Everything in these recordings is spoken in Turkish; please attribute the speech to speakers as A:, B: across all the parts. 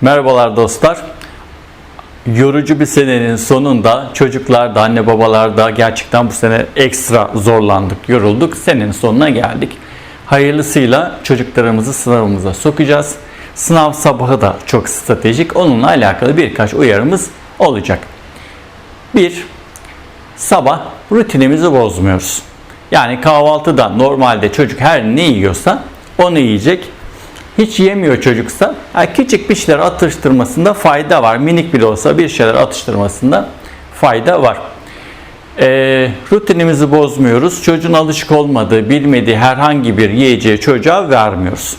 A: Merhabalar dostlar. Yorucu bir senenin sonunda çocuklar da anne babalar da gerçekten bu sene ekstra zorlandık, yorulduk. Senenin sonuna geldik. Hayırlısıyla çocuklarımızı sınavımıza sokacağız. Sınav sabahı da çok stratejik. Onunla alakalı birkaç uyarımız olacak. Bir, sabah rutinimizi bozmuyoruz. Yani kahvaltıda normalde çocuk her ne yiyorsa onu yiyecek. Hiç yemiyor çocuksa yani küçük bir şeyler atıştırmasında fayda var. Minik bile olsa bir şeyler atıştırmasında fayda var. Ee, rutinimizi bozmuyoruz. Çocuğun alışık olmadığı, bilmediği herhangi bir yiyeceği çocuğa vermiyoruz.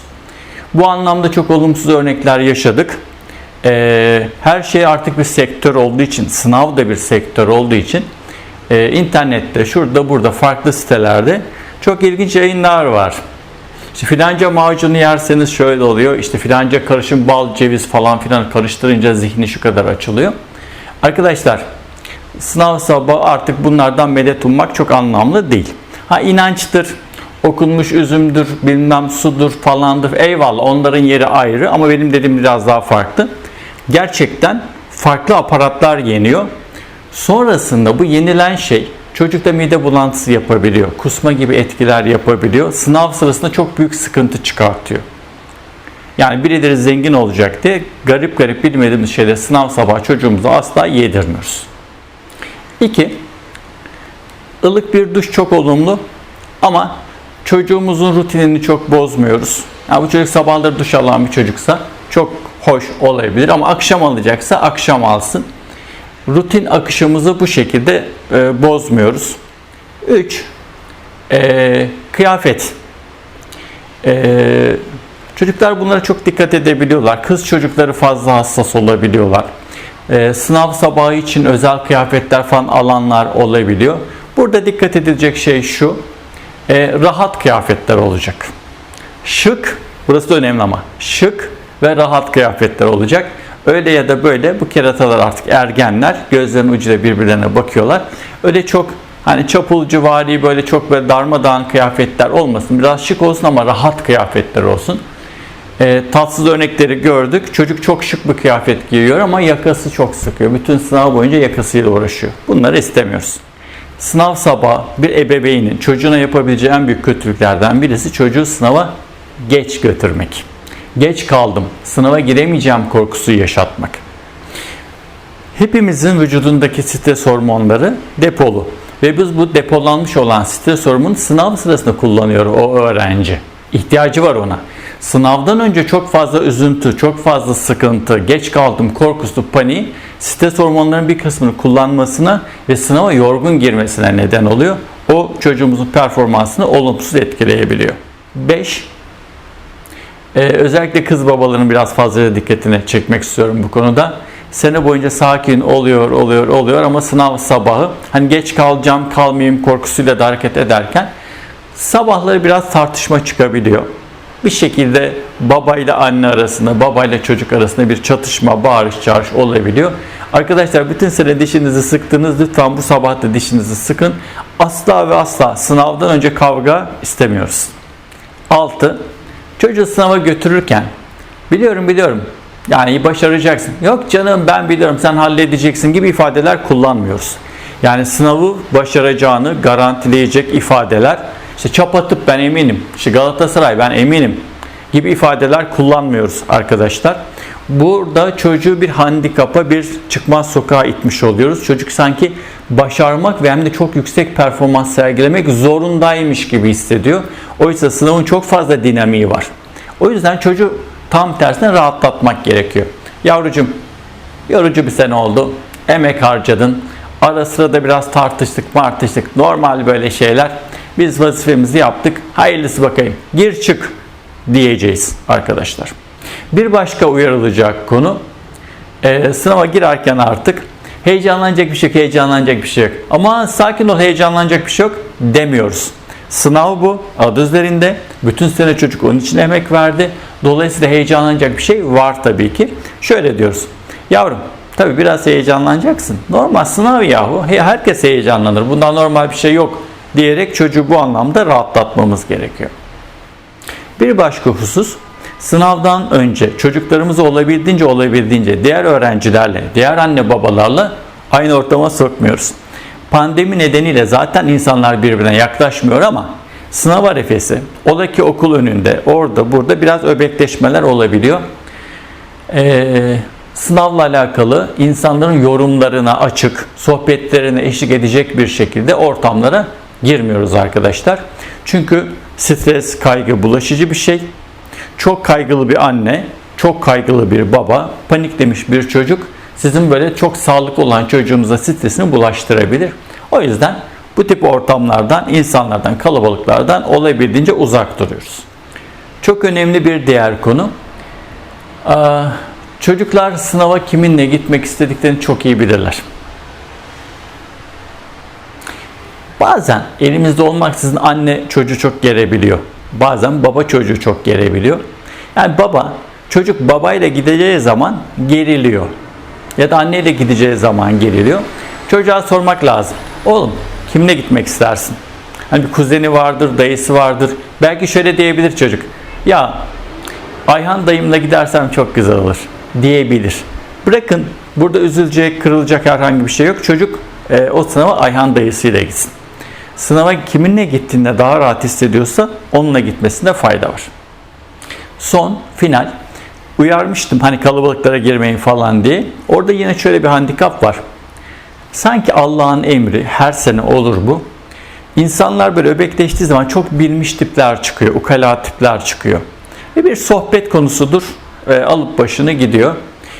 A: Bu anlamda çok olumsuz örnekler yaşadık. Ee, her şey artık bir sektör olduğu için, sınav da bir sektör olduğu için e, internette, şurada, burada, farklı sitelerde çok ilginç yayınlar var. İşte filanca macunu yerseniz şöyle oluyor. İşte filanca karışım bal, ceviz falan filan karıştırınca zihni şu kadar açılıyor. Arkadaşlar sınav sabahı artık bunlardan medet ummak çok anlamlı değil. Ha inançtır, okunmuş üzümdür, bilmem sudur falandır. Eyvallah onların yeri ayrı ama benim dediğim biraz daha farklı. Gerçekten farklı aparatlar yeniyor. Sonrasında bu yenilen şey çocukta mide bulantısı yapabiliyor. Kusma gibi etkiler yapabiliyor. Sınav sırasında çok büyük sıkıntı çıkartıyor. Yani birileri zengin olacak diye garip garip bilmediğimiz şeyleri sınav sabahı çocuğumuza asla yedirmiyoruz. İki, ılık bir duş çok olumlu ama çocuğumuzun rutinini çok bozmuyoruz. Yani bu çocuk sabahları duş alan bir çocuksa çok hoş olabilir ama akşam alacaksa akşam alsın. Rutin akışımızı bu şekilde e, bozmuyoruz. 3. E, kıyafet. E, çocuklar bunlara çok dikkat edebiliyorlar. Kız çocukları fazla hassas olabiliyorlar. E, sınav sabahı için özel kıyafetler falan alanlar olabiliyor. Burada dikkat edilecek şey şu. E, rahat kıyafetler olacak. Şık, burası da önemli ama şık ve rahat kıyafetler olacak. Öyle ya da böyle bu keratalar artık ergenler gözlerinin ucuyla birbirlerine bakıyorlar. Öyle çok hani çapulcu vari böyle çok böyle darmadağın kıyafetler olmasın. Biraz şık olsun ama rahat kıyafetler olsun. E, tatsız örnekleri gördük. Çocuk çok şık bir kıyafet giyiyor ama yakası çok sıkıyor. Bütün sınav boyunca yakasıyla uğraşıyor. Bunları istemiyoruz. Sınav sabahı bir ebeveynin çocuğuna yapabileceği en büyük kötülüklerden birisi çocuğu sınava geç götürmek geç kaldım, sınava giremeyeceğim korkusu yaşatmak. Hepimizin vücudundaki stres hormonları depolu ve biz bu depolanmış olan stres hormonunu sınav sırasında kullanıyor o öğrenci. İhtiyacı var ona. Sınavdan önce çok fazla üzüntü, çok fazla sıkıntı, geç kaldım korkusu, paniği stres hormonlarının bir kısmını kullanmasına ve sınava yorgun girmesine neden oluyor. O çocuğumuzun performansını olumsuz etkileyebiliyor. 5 ee, özellikle kız babaların biraz fazla dikkatini çekmek istiyorum bu konuda. Sene boyunca sakin oluyor, oluyor, oluyor ama sınav sabahı hani geç kalacağım, kalmayayım korkusuyla da hareket ederken sabahları biraz tartışma çıkabiliyor. Bir şekilde babayla anne arasında, babayla çocuk arasında bir çatışma, bağırış, çağırış olabiliyor. Arkadaşlar bütün sene dişinizi sıktınız. Lütfen bu sabah da dişinizi sıkın. Asla ve asla sınavdan önce kavga istemiyoruz. 6. Çocuğu sınava götürürken biliyorum biliyorum yani başaracaksın. Yok canım ben biliyorum sen halledeceksin gibi ifadeler kullanmıyoruz. Yani sınavı başaracağını garantileyecek ifadeler işte çapatıp ben eminim, işte Galatasaray ben eminim gibi ifadeler kullanmıyoruz arkadaşlar. Burada çocuğu bir handikapa, bir çıkmaz sokağa itmiş oluyoruz. Çocuk sanki başarmak ve hem de çok yüksek performans sergilemek zorundaymış gibi hissediyor. Oysa sınavın çok fazla dinamiği var. O yüzden çocuğu tam tersine rahatlatmak gerekiyor. Yavrucuğum, yorucu bir sene oldu. Emek harcadın. Ara sıra da biraz tartıştık, martıştık. Normal böyle şeyler. Biz vazifemizi yaptık. Hayırlısı bakayım. Gir çık diyeceğiz arkadaşlar. Bir başka uyarılacak konu e, sınava girerken artık heyecanlanacak bir şey yok, heyecanlanacak bir şey yok. Ama sakin ol, heyecanlanacak bir şey yok demiyoruz. Sınav bu, adı üzerinde. Bütün sene çocuk onun için emek verdi. Dolayısıyla heyecanlanacak bir şey var tabii ki. Şöyle diyoruz. Yavrum, tabii biraz heyecanlanacaksın. Normal sınav yahu. Herkes heyecanlanır. Bundan normal bir şey yok diyerek çocuğu bu anlamda rahatlatmamız gerekiyor. Bir başka husus, Sınavdan önce çocuklarımızı olabildiğince olabildiğince diğer öğrencilerle, diğer anne babalarla aynı ortama sokmuyoruz. Pandemi nedeniyle zaten insanlar birbirine yaklaşmıyor ama sınav arifesi, ola ki okul önünde, orada, burada biraz öbekleşmeler olabiliyor. Ee, sınavla alakalı insanların yorumlarına açık, sohbetlerine eşlik edecek bir şekilde ortamlara girmiyoruz arkadaşlar. Çünkü stres, kaygı bulaşıcı bir şey. Çok kaygılı bir anne, çok kaygılı bir baba, paniklemiş bir çocuk sizin böyle çok sağlıklı olan çocuğumuza stresini bulaştırabilir. O yüzden bu tip ortamlardan, insanlardan, kalabalıklardan olabildiğince uzak duruyoruz. Çok önemli bir diğer konu. Aa, Çocuklar sınava kiminle gitmek istediklerini çok iyi bilirler. Bazen elimizde olmaksızın anne çocuğu çok gerebiliyor. Bazen baba çocuğu çok gerebiliyor. Yani baba çocuk babayla gideceği zaman geriliyor. Ya da anneyle gideceği zaman geriliyor. Çocuğa sormak lazım. Oğlum kimle gitmek istersin? Hani bir kuzeni vardır, dayısı vardır. Belki şöyle diyebilir çocuk. Ya Ayhan dayımla gidersem çok güzel olur diyebilir. Bırakın burada üzülecek, kırılacak herhangi bir şey yok. Çocuk e, o sınava Ayhan dayısıyla gitsin. Sınava kiminle gittiğinde daha rahat hissediyorsa onunla gitmesinde fayda var. Son, final. Uyarmıştım hani kalabalıklara girmeyin falan diye. Orada yine şöyle bir handikap var. Sanki Allah'ın emri her sene olur bu. İnsanlar böyle öbekleştiği zaman çok bilmiş tipler çıkıyor, ukala tipler çıkıyor. Ve bir sohbet konusudur. E, alıp başını gidiyor.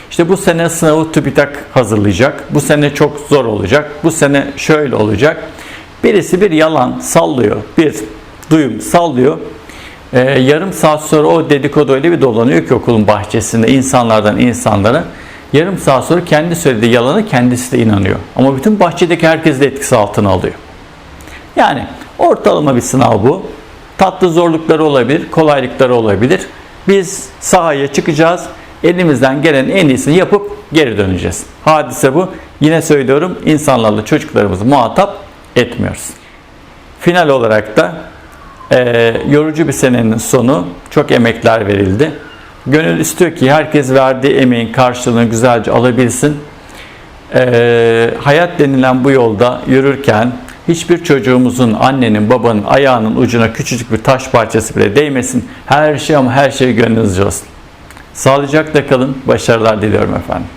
A: İşte bu sene sınavı TÜBİTAK hazırlayacak. Bu sene çok zor olacak. Bu sene şöyle olacak. Birisi bir yalan sallıyor. Bir duyum sallıyor. E, yarım saat sonra o dedikodu öyle bir dolanıyor ki okulun bahçesinde insanlardan insanlara. Yarım saat sonra kendi söylediği yalanı kendisi de inanıyor. Ama bütün bahçedeki herkes de etkisi altına alıyor. Yani ortalama bir sınav bu. Tatlı zorlukları olabilir, kolaylıkları olabilir. Biz sahaya çıkacağız. Elimizden gelen en iyisini yapıp geri döneceğiz. Hadise bu. Yine söylüyorum insanlarla çocuklarımızı muhatap etmiyoruz. Final olarak da e, yorucu bir senenin sonu çok emekler verildi. Gönül istiyor ki herkes verdiği emeğin karşılığını güzelce alabilsin. E, hayat denilen bu yolda yürürken hiçbir çocuğumuzun, annenin, babanın ayağının ucuna küçücük bir taş parçası bile değmesin. Her şey ama her şey gönlünüzce olsun. Sağlıcakla kalın. Başarılar diliyorum efendim.